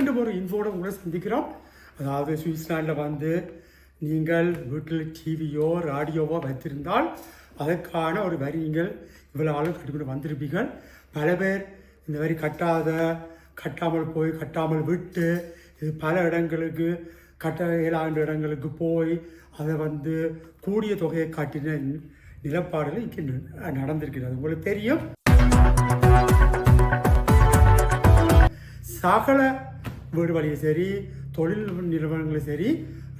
மீண்டும் ஒரு இன்ஃபோட உங்களை சந்திக்கிறோம். அதாவது சுவிட்சர்லாண்டில் வந்து நீங்கள் வீட்டில் டிவியோ ராடியோவோ வைத்திருந்தால் அதற்கான ஒரு வரி நீங்கள் இவ்வளோ ஆளும் கட்டிக்கொண்டு வந்திருப்பீர்கள். பல பேர் இந்த வரி கட்டாத கட்டாமல் போய் கட்டாமல் விட்டு இது பல இடங்களுக்கு கட்ட இயலாண்டு இடங்களுக்கு போய் அதை வந்து கூடிய தொகையை காட்டின நிலப்பாடுகள் இங்கே ந- நடந்திருக்கிறது. உங்களுக்கு தெரியும். சகல வீடு வழியும் சரி தொழில் நிறுவனங்களும் சரி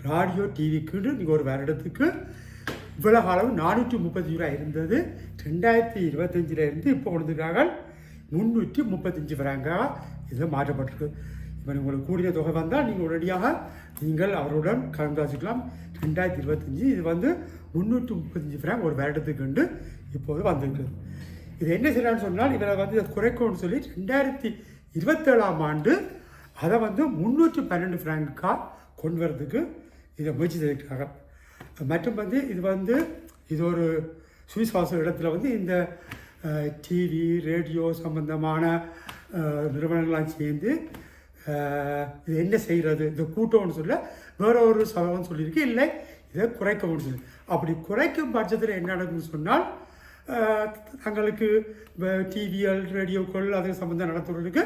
ராடியோ டிவிக்குன்னு நீங்கள் ஒரு வருடத்துக்கு இவ்வளவு காலம் நானூற்றி முப்பத்தஞ்சு ரூபா இருந்தது. ரெண்டாயிரத்தி இருபத்தஞ்சில் இருந்து இப்போ கொடுத்துருக்காங்க முந்நூற்றி முப்பத்தஞ்சு வராங்க இது மாற்றப்பட்டிருக்கு. இப்போ உங்களுக்கு கூடிய தொகை வந்தால் நீங்கள் உடனடியாக நீங்கள் அவருடன் கலந்தாசிக்கலாம் ரெண்டாயிரத்தி இருபத்தஞ்சி இது வந்து முந்நூற்றி முப்பத்தஞ்சு ஃப்ராங்க் ஒரு வருடத்துக்குண்டு இப்போது வந்திருக்குது இது என்ன செய்யலாம்னு சொன்னால் இவரை வந்து இதை குறைக்கணும்னு சொல்லி ரெண்டாயிரத்தி இருபத்தேழாம் ஆண்டு அதை வந்து முந்நூற்றி பன்னெண்டு ஃப்ராங்காக கொண்டு வரதுக்கு இதை முயற்சி செய்திருக்காங்க மற்றும் வந்து இது வந்து இது ஒரு சுவிஸ் வாசல் இடத்துல வந்து இந்த டிவி ரேடியோ சம்பந்தமான நிறுவனங்கள்லாம் சேர்ந்து இது என்ன செய்கிறது இந்த கூட்டம்னு சொல்ல வேற ஒரு சபகம் சொல்லியிருக்கு. இல்லை இதை குறைக்கணும்னு சொல்லி. அப்படி குறைக்கும் பட்சத்தில் என்ன நடக்கும்னு சொன்னால் தங்களுக்கு டிவிஎல் ரேடியோக்கள் அது சம்மந்தம் நடத்துறதுக்கு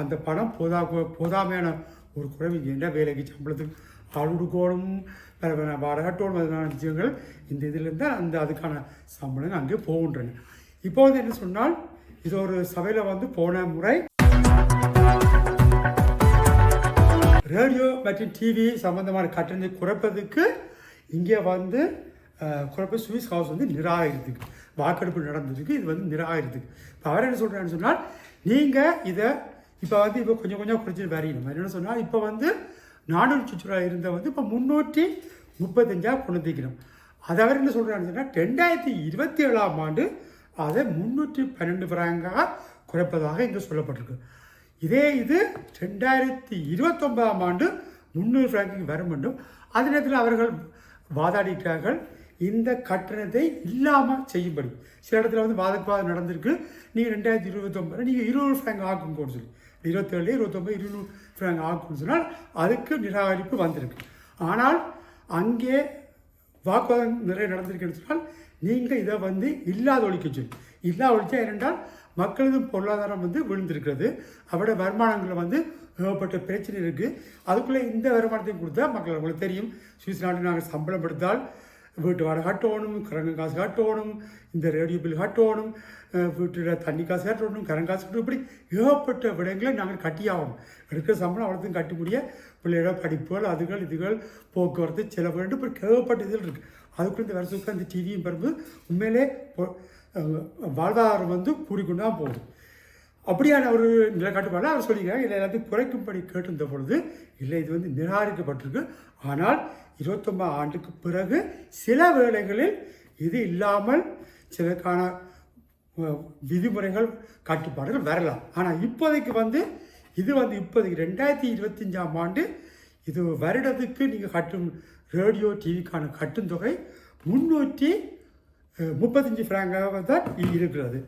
அந்த பணம் போதா போதாமையான ஒரு குறைவு என்ன வேலைக்கு சம்பளத்துக்கு ஆள் கொடுக்கணும். அதனால விஷயங்கள் இந்த இதிலிருந்து அந்த அதுக்கான சம்பளம் அங்கே போகின்றன. இப்போ வந்து என்ன சொன்னால் இது ஒரு சபையில் வந்து போன முறை ரேடியோ மற்றும் டிவி சம்பந்தமான கட்டணத்தை குறைப்பதுக்கு இங்கே வந்து குறைப்ப சுவிஸ் ஹவுஸ் வந்து நிராகரித்துக்கு வாக்கெடுப்பு நடந்ததுக்கு இது வந்து நிராகரித்துக்கு இப்போ அவர் என்ன சொல்கிறான்னு சொன்னால் நீங்கள் இதை இப்போ வந்து இப்போ கொஞ்சம் கொஞ்சம் குறைச்சிட்டு வரையணும் என்ன சொன்னால் இப்போ வந்து நானூறு சுற்றுலா இருந்தால் வந்து இப்போ முந்நூற்றி முப்பத்தஞ்சாக கொண்டு அதை அவர் என்ன சொல்கிறான்னு சொன்னால் ரெண்டாயிரத்தி இருபத்தி ஏழாம் ஆண்டு அதை முந்நூற்றி பன்னெண்டு பிராங்காக குறைப்பதாக இங்கே சொல்லப்பட்டிருக்கு. இதே இது ரெண்டாயிரத்தி இருபத்தொன்பதாம் ஆண்டு முந்நூறு பிராங்கிங் வர வேண்டும் அதே நேரத்தில் அவர்கள் வாதாடிட்டார்கள். இந்த கட்டணத்தை இல்லாமல் செய்யும்படி. சில இடத்துல வந்து வாதப்பாதம் நடந்திருக்கு. நீங்கள் ரெண்டாயிரத்தி இருபத்தொம்பது நீங்கள் இருநூறு ஃப்ராங்க் ஆக்குங்கன்னு சொல்லி. இருபத்தேழு இருபத்தொம்பது இருநூறு ஃப்ராங்க் ஆகும்னு சொன்னால் அதுக்கு நிராகரிப்பு வந்திருக்கு. ஆனால் அங்கே வாக்குவாதம் நிறைய நடந்திருக்குன்னு சொன்னால் நீங்கள் இதை வந்து இல்லாத ஒழிக்க சொல்லி. இல்லாத ஒழிச்சா ஏனென்றால் மக்களது பொருளாதாரம் வந்து விழுந்திருக்கிறது. அவரோட வருமானங்களில் வந்து ஏகப்பட்ட பிரச்சனை இருக்குது அதுக்குள்ளே இந்த வருமானத்தையும் கொடுத்தா மக்கள் உங்களுக்கு தெரியும் சுவிஸ் நாட்டில் நாங்கள் சம்பளம் எடுத்தால் வீட்டு வாடகை கட்டணும் கரங்க காசு கட்டணும் இந்த ரேடியோ பில் கட்டணும் வீட்டில் தண்ணி காசு கட்டணும் கரங்க காசு கட்டணும் இப்படி ஏகப்பட்ட விடயங்களை நாங்கள் கட்டியாகணும் எடுக்கிற சம்பளம் அவ்வளோத்தையும் கட்டக்கூடிய பிள்ளைகளோட பிள்ளையோட படிப்புகள் அதுகள் இதுகள் போக்குவரத்து செலவு இப்படி ஏகப்பட்ட இதில் இருக்குது அதுக்குள்ள இந்த வருஷத்துக்கு அந்த டிவியும் பிறகு உண்மையிலே வாழ்வாதாரம் வந்து கூடிக்கொண்டு தான் போகுது. அப்படியான ஒரு நிலக்காட்டுப்பாடு அவர் சொல்லிக்கிறாங்க இல்லை எல்லாத்தையும் குறைக்கும்படி கேட்டிருந்த பொழுது இல்லை இது வந்து நிராகரிக்கப்பட்டிருக்கு. ஆனால் இருபத்தொம்பது ஆண்டுக்கு பிறகு சில வேளைகளில் இது இல்லாமல் சிலக்கான விதிமுறைகள் கட்டுப்பாடுகள் வரலாம். ஆனால் இப்போதைக்கு வந்து இது வந்து இப்போதைக்கு ரெண்டாயிரத்தி இருபத்தஞ்சாம் ஆண்டு இது வருடத்துக்கு நீங்கள் கட்டும் ரேடியோ டிவிக்கான கட்டும் தொகை முந்நூற்றி முப்பத்தஞ்சு ஃப்ராங்காக தான் இருக்கிறது.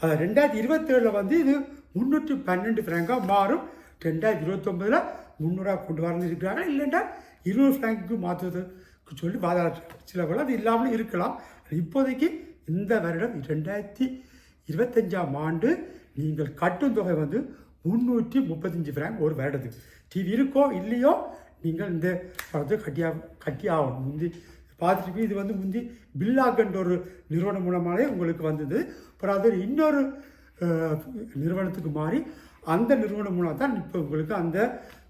அது ரெண்டாயிரத்தி இருபத்தேழில் வந்து இது முந்நூற்றி பன்னெண்டு ஃப்ராங்காக மாறும். ரெண்டாயிரத்தி இருபத்தொம்பதில் முந்நூறாக கொண்டு வரணும் இருக்கிறாங்க இல்லைன்னா இருபது ஃப்ராங்க்கு மாற்றுறதுக்கு சொல்லி வாதாட சிலவர்கள் அது இல்லாமல் இருக்கலாம். இப்போதைக்கு இந்த வருடம் ரெண்டாயிரத்தி இருபத்தஞ்சாம் ஆண்டு நீங்கள் கட்டும் தொகை வந்து முந்நூற்றி முப்பத்தஞ்சு ஃப்ராங்க் ஒரு வருடத்துக்கு. டிவி இருக்கோ இல்லையோ நீங்கள் இந்த பணத்தை கட்டியா கட்டி ஆகணும். முந்தி பார்த்துட்டு இது வந்து முந்தி பில்லாக்கன்ற ஒரு நிறுவனம் மூலமாகவே உங்களுக்கு வந்தது. அப்புறம் அது இன்னொரு நிறுவனத்துக்கு மாறி அந்த நிறுவனம் மூலம் தான் இப்போ உங்களுக்கு அந்த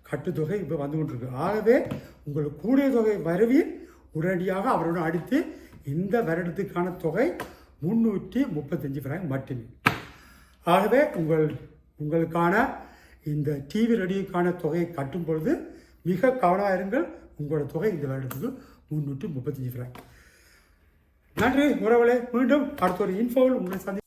கட்டுத்தொகை இப்போ வந்து கொண்டிருக்கு. ஆகவே உங்களுக்கு கூடிய தொகை வரவி உடனடியாக அவருடன் அடித்து இந்த வருடத்துக்கான தொகை முந்நூற்றி முப்பத்தஞ்சு ஃப்ராங்க் மட்டுமே. ஆகவே உங்கள் உங்களுக்கான இந்த டிவி ரெடியுக்கான தொகையை கட்டும் பொழுது மிக கவனமாக இருங்கள். உங்களோட தொகை இந்த வருடத்துக்கு முந்நூற்றி முப்பத்தஞ்சு ஃப்ராங்க் நன்றி உறவுகளை. மீண்டும் அடுத்த ஒரு இன்ஃபோவில் உங்களை சந்தி